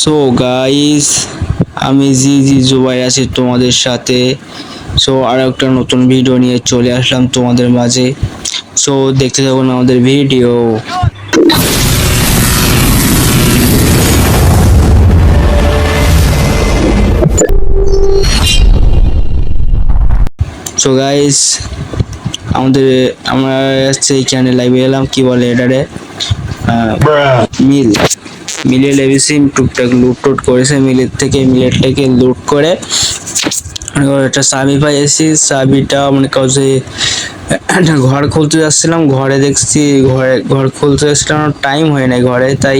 So guys আমি জি জি জুবাই আছি তোমাদের সাথে। সো আর একটা নতুন ভিডিও নিয়ে চলে আসলাম তোমাদের মাঝে। সো দেখতে থাকুন আমাদের ভিডিও সো গাইস আমাদের আমরা হচ্ছে এইখানে লাইভে এলাম কি বলে এটারে? মিল। মিলে লেবিসি টুকটাক লুট টুট করেছে, মিলের থেকে মিলের থেকে লুট করে। মনে একটা চাবি পাইছি চাবিটা মনে করো যে, একটা ঘর খুলতে যাচ্ছিলাম, ঘরে দেখছি ঘরে, ঘর খুলতে যাচ্ছিলাম টাইম হয় নাই ঘরে, তাই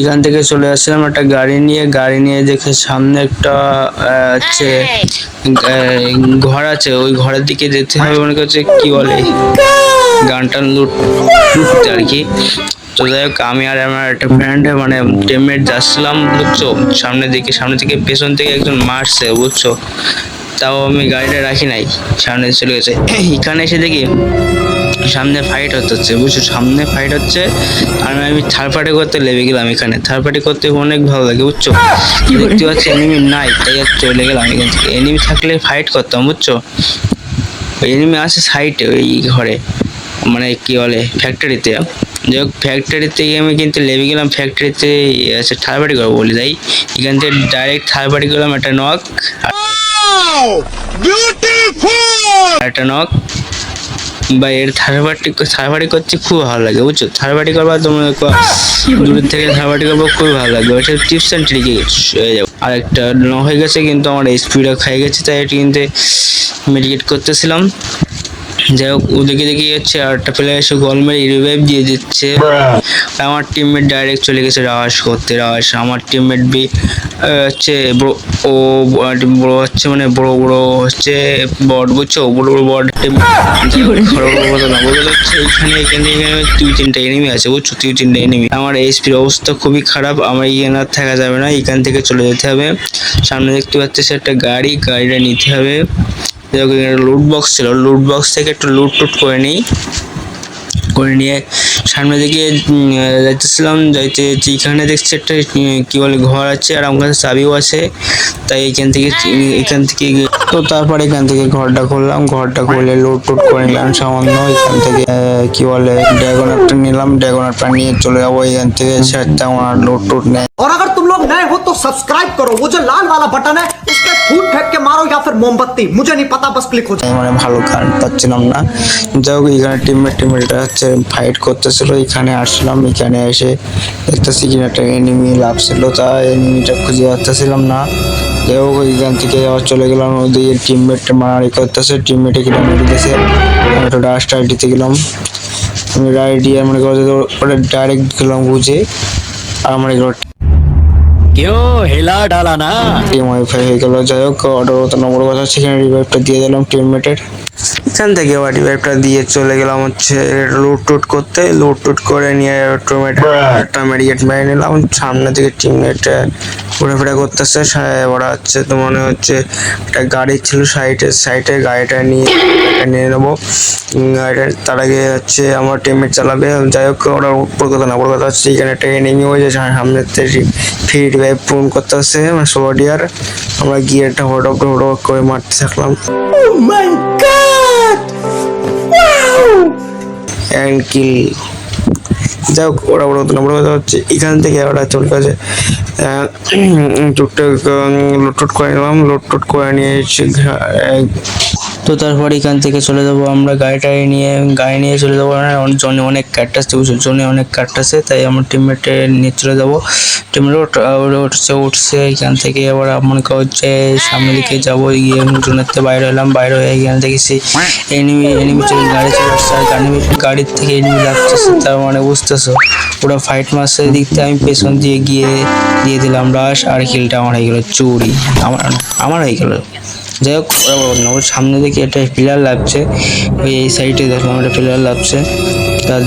এখান থেকে চলে আসছিলাম একটা গাড়ি নিয়ে। গাড়ি নিয়ে দেখে সামনে একটা হচ্ছে ঘর আছে, ওই ঘরের দিকে যেতে হবে, মনে করছে কি বলে গানটা লুট লুটতে আর কি। তো যাই হোক আমি আর আমার একটা ফ্রেন্ড মানে টিমমেট যাচ্ছিলাম বুঝছ? সামনের দিকে সামনে থেকে পেছন থেকে একজন মারছে বুঝছ? তাও আমি গাড়িটা রাখি নাই সামনে চলে গেছে। এখানে এসে দেখি সামনে ফাইট হচ্ছে বুঝছ? সামনে ফাইট হচ্ছে আর আমি থার্ড পার্টি করতে লেগে গেলাম এখানে। থার্ড পার্টি করতে অনেক ভালো লাগে বুঝছ? দেখতে পাচ্ছি এনিমি নাই তাই চলে গেলাম এখান থেকে। এনিমি থাকলে ফাইট করতাম বুঝছ? এনিমি আছে সাইডে ওই ঘরে। মানে কি বলে ফ্যাক্টরিতে যাই হোক ফ্যাক্টরিতে গিয়ে আমি কিন্তু লেবে গেলাম ফ্যাক্টরিতে আছে থার্ড পার্টি করব বলি তাই এখান থেকে ডাইরেক্ট থার্ড পার্টি করলাম একটা নক একটা নক বা এর থার্ড পার্টি করতে খুব ভালো লাগে বুঝছ? থার্ড পার্টি করবা তোমরা দূরের থেকে থার্ড পার্টি করব খুব ভালো লাগবে। ওটা টিপস অ্যান্ড ট্রিকে হয়ে যাবে। আর একটা ন হয়ে গেছে কিন্তু আমার স্পিডও খাই গেছে তাই এটি কিন্তু মেডিকেট করতেছিলাম। যাই হোক ওদিকে দেখি হচ্ছে আর একটা প্লেয়ার এসে গোল মেরে রিভাইভ দিয়ে দিচ্ছে। আমার টিমমেট ডাইরেক্ট চলে গেছে রাশ করতে রাশ আমার টিমমেট বি হচ্ছে ও বড় হচ্ছে মানে বড় বড় হচ্ছে বট বুঝছ? বড় বড় বট। হচ্ছে এখানে এখানে এখানে দুই তিনটা এনিমি আছে বুঝছ? দুই তিনটা এনিমি আমার এইচপির অবস্থা খুবই খারাপ। আমার এখানে আর থাকা যাবে না। এখান থেকে চলে যেতে হবে। সামনে দেখতে পাচ্ছি একটা গাড়ি। গাড়িটা নিতে হবে। লুট বক্স ছিল। লুট বক্স থেকে একটু লুট টুট করে নিই। করে নিয়ে সামনে দিকে যাইতেছিলাম, যাইতে এখানে দেখছি একটা কী বলে, ঘর আছে আর আমার কাছে চাবিও আছে। তাই এখান থেকে উম, এখান থেকে গিয়ে- তো তারপরে এখান থেকে ঘরটা খুললাম ঘরটা খুলে লুট টুট করে নিলাম সামান্য এখান থেকে আহ, কি বলে ড্রাগন একটা নিলাম ড্রাগন একটা নিয়ে চলে যাবো এখান থেকে সেটা আমার লুট টুট নেই और अगर तुम लोग नए हो तो सब्सक्राइब करो वो जो लाल वाला बटन है उस पर फूट फेंक के मारो या फिर मोमबत्ती मुझे नहीं पता बस क्लिक हो जाए মানে ভালো কারেন্ট পাচ্ছিলাম না যাই হোক এখানে টিমমেট টিমমেটটা হচ্ছে ফাইট করতেছিল এখানে আসলাম এখানে এসে দেখতেছি কিনা একটা এনিমি লাভছিল তা এনিমিটা খুঁজে পাচ্ছিলাম না হোক ওইখান থেকে আবার চলে গেলাম। ওদিকে টিমমেট মারামারি করতেছে টিমমেটে গেলাম দিতেছে একটু ডাস্ট আইডিতে গেলাম। আমি রাইড দিয়ে মনে করতে ওটা ডাইরেক্ট গেলাম বুঝে। আর আমার এগুলো কেউ হেলা ডালা না। টিম ওয়াইফাই হয়ে গেল। যাই হোক অর্ডার নম্বর কথা সেখানে রিভাইভটা দিয়ে দিলাম টিমমেটের এখান থেকে আবার রিভাইভটা দিয়ে চলে গেলাম হচ্ছে লুট টুট করতে। লুট টুট করে নিয়ে টোমেটো একটা মেডিকেট মেরে নিলাম। সামনে থেকে টিমমেট ঘোরাফেরা করতেছে। ওরা হচ্ছে তো মনে হচ্ছে একটা গাড়ি ছিল সাইডে সাইডে গাড়িটা নিয়ে নিয়ে নেব। গাড়িটা তার আগে হচ্ছে আমার টিমমেট চালাবে। যাই হোক ওরা উপর কথা না বড় কথা হচ্ছে এখানে একটা এনিমি হয়ে যায় সামনে থেকে ফ্রি রিভাইভ পূরণ করতে আসছে মানে সোডিয়ার আমরা গিয়ে একটা হটক হটক করে মারতে থাকলাম। অ্যান্ড কিল যাই হোক, ওরা বড় নতুন না বড় কথা হচ্ছে। এখান থেকে ওরা চলে গেছে। টুকটাক লোটুট করে নিলাম লোটুট করে নিয়ে তো তারপর এখান থেকে চলে যাব আমরা গাড়িটাই নিয়ে, গাড়ি নিয়ে চলে যাব। মানে জনে অনেক কাট আছে জনে অনেক আছে, তাই আমার টিমমেটে নিয়ে চলে যাব। টিমমেট উঠছে উঠছে, এখান থেকে আবার মনে করো যে সামনের দিকে যাব। গিয়ে থেকে বাইরে হলাম, বাইরে হয়ে এখান থেকে সেই এনিমি এনিমি গাড়ি চলে আসছে, আর গাড়ি গাড়ির থেকে এনিমি লাগতেছে তার মানে বুঝতেছো? ওরা ফাইট মারছে দিক থেকে আমি পেছন দিয়ে গিয়ে দিয়ে দিলাম রাশ আর কিলটা আমার হয়ে গেলো চুরি আমার আমার হয়ে গেলো। যাই হোক, ওর সামনে দেখি একটা পিলার লাগছে। ওই এই সাইডে দেখলাম একটা পিলার লাগছে। তার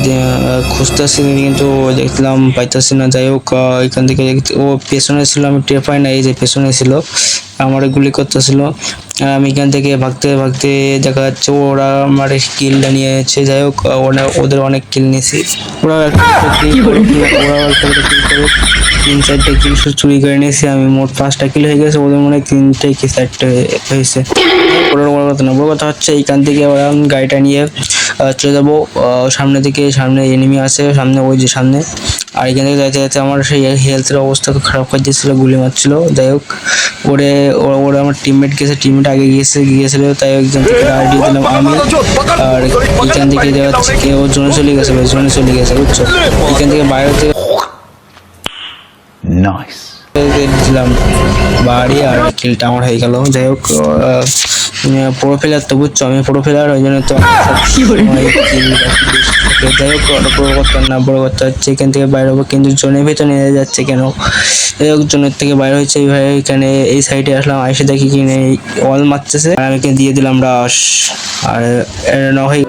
খুঁজতেছি কিন্তু দেখলাম, পাইতেছি না। যাই হোক এখান থেকে ও পেছনে ছিল, আমি টের পাই না এই যে পেছনে ছিল। আমার গুলি করতেছিল। আমি এখান থেকে ভাগতে ভাগতে দেখা যাচ্ছে ওরা আমার কিলটা নিয়েছে। যাই হোক ওরা ওদের অনেক কিল নিয়েছি। ওরা একটা ওরা একটা কিল করে। তিন চারটে কিল চুরি করে নিয়েছি। আমি মোট পাঁচটা কিল হয়ে গেছে। ওদের মনে হয় তিনটে কি চারটে হয়েছে। ওরা বড় কথা না। বড় কথা হচ্ছে এইখান থেকে ওরা গাড়িটা নিয়ে চলে যাব। সামনে দিকে সামনে এনিমি আছে। সামনে ওই যে সামনে। আর এখান থেকে যাইতে যাইতে আমার সেই হেলথের অবস্থা খুব খারাপ হয়ে যাচ্ছিল গুলি মারছিল। যাই হোক ওরে ওরা আমার টিমমেট গেছে টিমমেট আগে গিয়েছে গিয়েছিল তাই একজন থেকে দিয়ে দিলাম আমি। আর এখান থেকে যাচ্ছে কেউ জোনে চলে গেছে ভাই জোনে চলে গেছে বুঝছ? এখান থেকে বাইরে থেকে দিলাম বাড়ি আর কিলটা আমার হয়ে গেল। যাই হোক পুরো ফেলার তো বুঝছ আমি পুরো ফেলার ওই জন্য তো। যাই হোক বড় কথা না বড় কথা হচ্ছে এখান থেকে বাইরে হব কিন্তু জোনের ভিতরে নিয়ে যাচ্ছে কেন? যাই হোক জোনের থেকে বাইরে হচ্ছে এইভাবে এখানে এই সাইডে আসলাম আইসে দেখি কিনে অল মারতেছে। আর আমি দিয়ে দিলাম রাস আর না হয়ে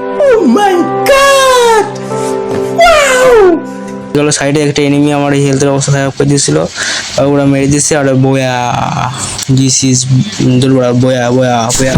গেল সাইডে একটা এনিমি আমার এই হেলথের অবস্থা খারাপ করে দিয়েছিল। ওরা মেরে দিচ্ছে আর বয়া ইজ বয়া বয়া বয়া।